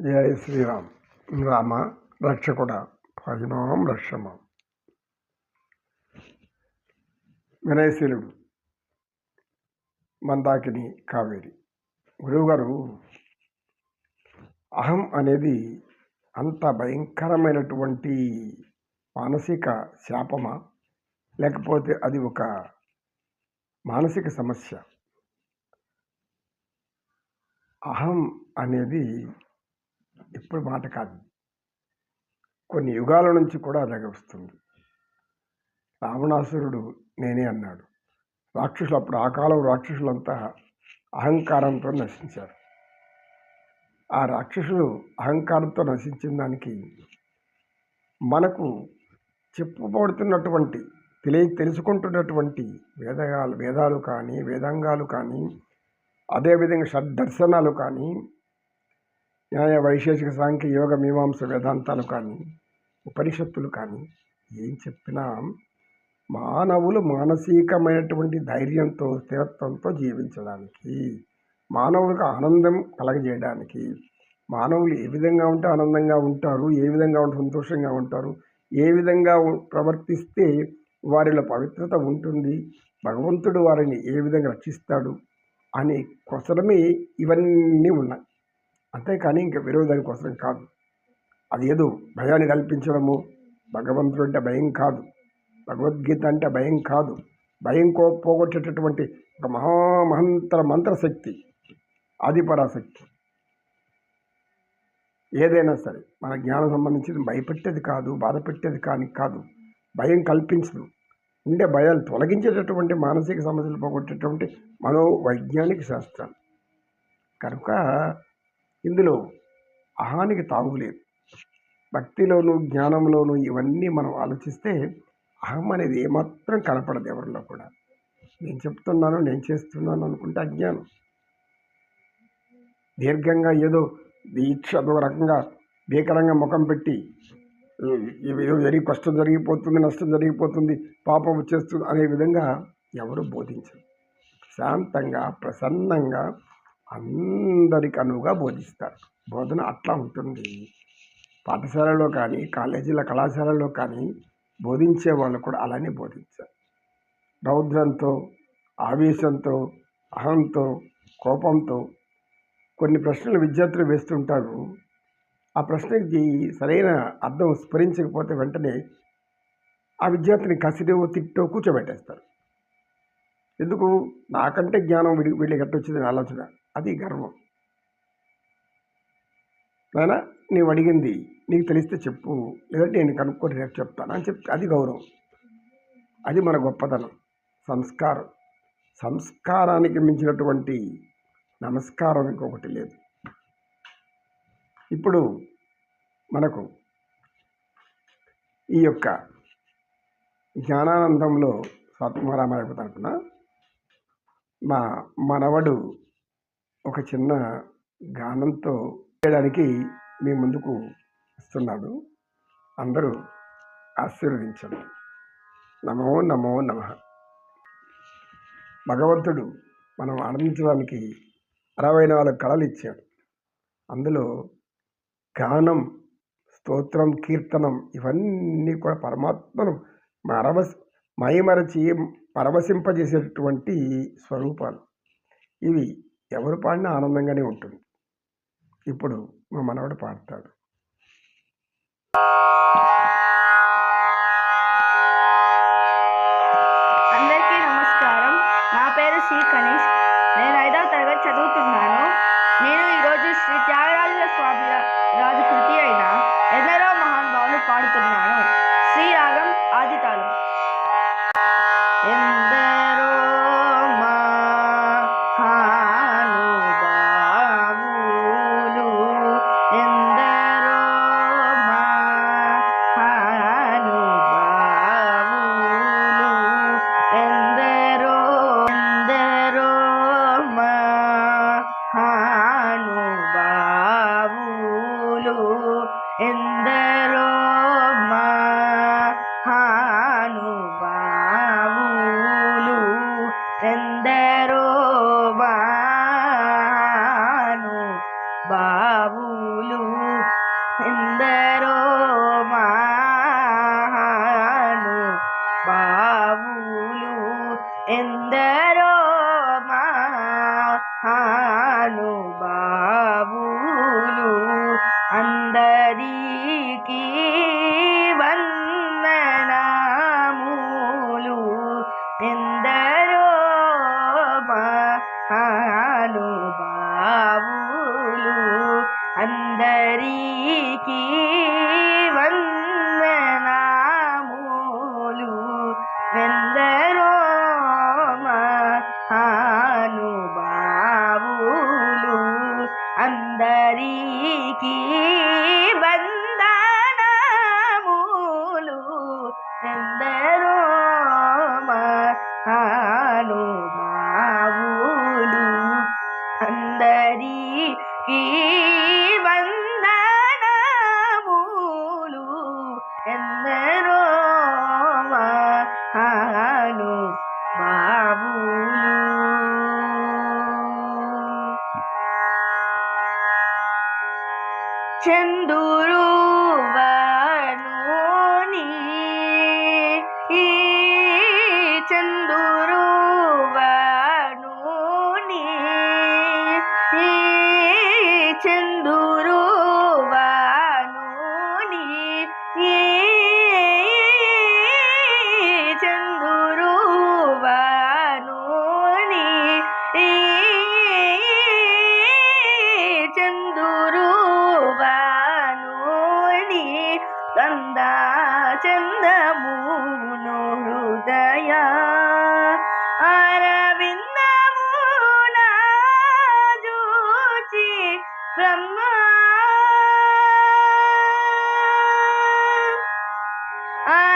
జయ శ్రీరామ్. రామ రక్షకుడ భజనాం రక్షమ. వినయశీలుడు మందాకిని కావేరి. గురువుగారు అహం అనేది అంత భయంకరమైనటువంటి మానసిక శాపమా? లేకపోతే అది ఒక మానసిక సమస్య? అహం అనేది ఇప్పుడు మాట కాదు. కొన్ని యుగాల నుంచి కూడా అలాగే వస్తుంది. రావణాసురుడు నేనే అన్నాడు. రాక్షసులు అప్పుడు ఆ కాలం రాక్షసులంతా అహంకారంతో నశించారు. ఆ రాక్షసులు అహంకారంతో నశించిన దానికి మనకు చెప్పుబడుతున్నటువంటి తెలియ తెలుసుకుంటున్నటువంటి వేదగాలు వేదాలు కానీ వేదాంగాలు కానీ అదేవిధంగా షడ్దర్శనాలు కానీ న్యాయ వైశేషిక సాంఖ్య యోగ మీమాంస వేదాంతాలు కానీ ఉపనిషత్తులు కానీ ఏం చెప్పినా మానవులు మానసికమైనటువంటి ధైర్యంతో స్థిరత్వంతో జీవించడానికి మానవులకు ఆనందం కలగజేయడానికి మానవులు ఏ విధంగా ఉంటే ఆనందంగా ఉంటారు ఏ విధంగా ఉంటే సంతోషంగా ఉంటారు ఏ విధంగా ప్రవర్తిస్తే వారిలో పవిత్రత ఉంటుంది భగవంతుడు వారిని ఏ విధంగా రక్షిస్తాడు అనే కోసమే ఇవన్నీ ఉన్నాయి. అంతేకాని ఇంకా వేరే దానికోసం కాదు. అది ఏదో భయాన్ని కల్పించడము. భగవంతుడు అంటే భయం కాదు. భగవద్గీత అంటే భయం కాదు. భయం కో పోగొట్టేటటువంటి ఒక మహామహంతర మంత్రశక్తి ఆదిపరాశక్తి. ఏదైనా సరే మన జ్ఞానం సంబంధించింది భయపెట్టేది కాదు బాధ పెట్టేది కానీ కాదు. భయం కల్పించదు. ఉండే భయాలు తొలగించేటటువంటి మానసిక సమస్యలు పోగొట్టేటువంటి మనోవైజ్ఞానిక శాస్త్రం కనుక ఇందులో అహానికి తాగులేదు భక్తిలోను జ్ఞానంలోను ఇవన్నీ మనం ఆలోచిస్తే అహం అనేది ఏమాత్రం కనపడదు ఎవరిలో కూడా. నేను చెప్తున్నాను నేను చేస్తున్నాను అనుకుంటే అజ్ఞానం. దీర్ఘంగా ఏదో దీక్ష అదో రకంగా భీకరంగా ముఖం పెట్టి ఏదో జరిగి కష్టం జరిగిపోతుంది నష్టం జరిగిపోతుంది పాపం వచ్చేస్తుంది అనే విధంగా ఎవరు బోధించరు. శాంతంగా ప్రసన్నంగా అందరికి అనువుగా బోధిస్తారు. బోధన అట్లా ఉంటుంది. పాఠశాలలో కానీ కాలేజీల కళాశాలలో కానీ బోధించే వాళ్ళు కూడా అలానే బోధించారు రౌద్రంతో ఆవేశంతో అహంతో కోపంతో కొన్ని ప్రశ్నలు విద్యార్థులు వేస్తుంటారు. ఆ ప్రశ్నకి సరైన అర్థం స్ఫురించకపోతే వెంటనే ఆ విద్యార్థిని కసిడో తిట్టో కూర్చోబెట్టేస్తారు. ఎందుకు? నాకంటే జ్ఞానం వీడి వీళ్ళకి ఎట్టొచ్చిందని ఆలోచన? అది గర్వం. నాయన నీవు అడిగింది నీకు తెలిస్తే చెప్పు. లేదంటే నేను కనుక్కొని రేపు చెప్తాను. అని చెప్తే అది గౌరవం. అది మన గొప్పతనం. సంస్కారం. సంస్కారానికి మించినటువంటి నమస్కారం ఇంకొకటి లేదు. ఇప్పుడు మనకు ఈ యొక్క జ్ఞానానందంలో స్వాత్మారామాయకు తరపున మా మనవడు ఒక చిన్న గానంతో చేయడానికి మీ ముందుకు వస్తున్నాడు. అందరూ ఆశీర్వదించండి. నమో నమో నమ. భగవంతుడు మనం ఆనందించడానికి అరవై నాలుగు కళలు ఇచ్చాడు. అందులో గానం స్తోత్రం కీర్తనం ఇవన్నీ కూడా పరమాత్మను మరవస్ మైమరచి పరవశింపజేసేటటువంటి స్వరూపాలు. ఇవి ఎవరు పాడినా ఆనందంగానే ఉంటుంది. ఇప్పుడు మా మనవడు పాడతాడు. అందరికీ నమస్కారం. నా పేరు శ్రీ గణేష్ నేను ఐదవ తరగతి చదువుతున్నాను. నేను ఈరోజు శ్రీ త్యాగరాజుల స్వామి రాజు కృతి అయిన ఎందరో మహానుభావులు పాడుతున్నాను శ్రీరాగం ఆదితాళం. ಎಂದರೋ Chenduru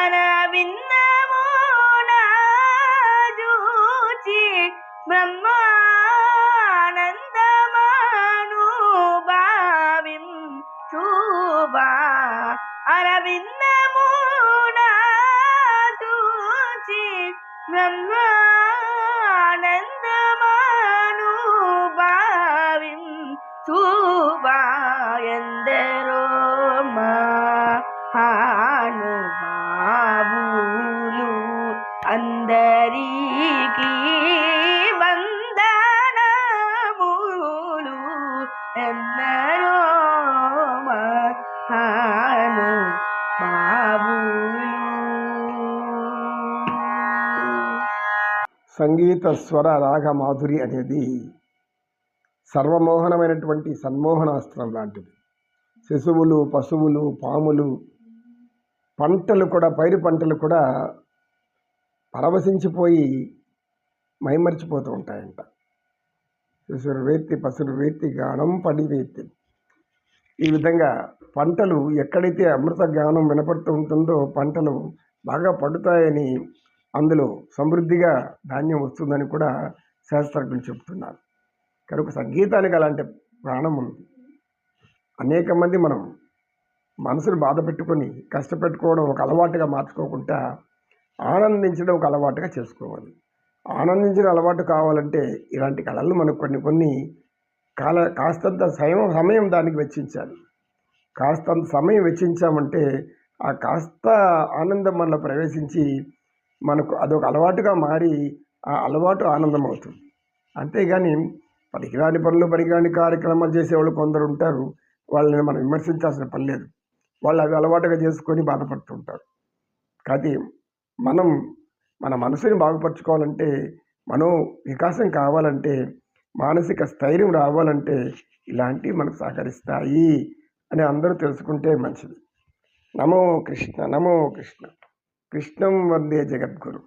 అరవిందమున జూచి బ్రహ్మానందమాను భావిం చూబా. అరవిందమున చూచి బ్రహ్మానందమాను సంగీత స్వర రాగ మాధురి అనేది సర్వమోహనమైనటువంటి సన్మోహనాస్త్రం లాంటిది. శిశువులు పశువులు పాములు పంటలు కూడా పైరు పంటలు కూడా పరవశించిపోయి మైమర్చిపోతూ ఉంటాయంట. శిశురు వేత్తి పశురు వేత్తి గానం పడి వేత్తి. ఈ విధంగా పంటలు ఎక్కడైతే అమృత జ్ఞానం వినపడుతూ ఉంటుందో పంటలు బాగా పండుతాయని అందులో సమృద్ధిగా ధాన్యం వస్తుందని కూడా శాస్త్రజ్ఞులు చెబుతున్నారు. కనుక సంగీతానికి అలాంటి ప్రాణం ఉంది. అనేక మంది మనం మనసును బాధ పెట్టుకొని కష్టపెట్టుకోవడం ఒక అలవాటుగా మార్చుకోకుండా ఆనందించడం ఒక అలవాటుగా చేసుకోవాలి. ఆనందించిన అలవాటు కావాలంటే ఇలాంటి కళలు మనకు కొన్ని కొన్ని కాల కాస్తంత సమయం సమయం దానికి వెచ్చించాలి. కాస్తంత సమయం వెచ్చించామంటే ఆ కాస్త ఆనందం మనలో ప్రవేశించి మనకు అదొక అలవాటుగా మారి ఆ అలవాటు ఆనందం అవుతుంది అంతేగాని పనికిరాని పనులు పనికిరాని కార్యక్రమాలు చేసేవాళ్ళు కొందరు ఉంటారు. వాళ్ళని మనం విమర్శించాల్సిన పని లేదు. వాళ్ళు అవి అలవాటుగా చేసుకొని బాధపడుతుంటారు. కానీ మనం మన మనసుని బాగుపరచుకోవాలంటే మనో వికాసం కావాలంటే మానసిక స్థైర్యం రావాలంటే ఇలాంటివి మనకు సహకరిస్తాయి అని అందరూ తెలుసుకుంటే మంచిది. నమో కృష్ణ నమో కృష్ణ. কৃষ্ণম বন্দে জগদ্গুরু।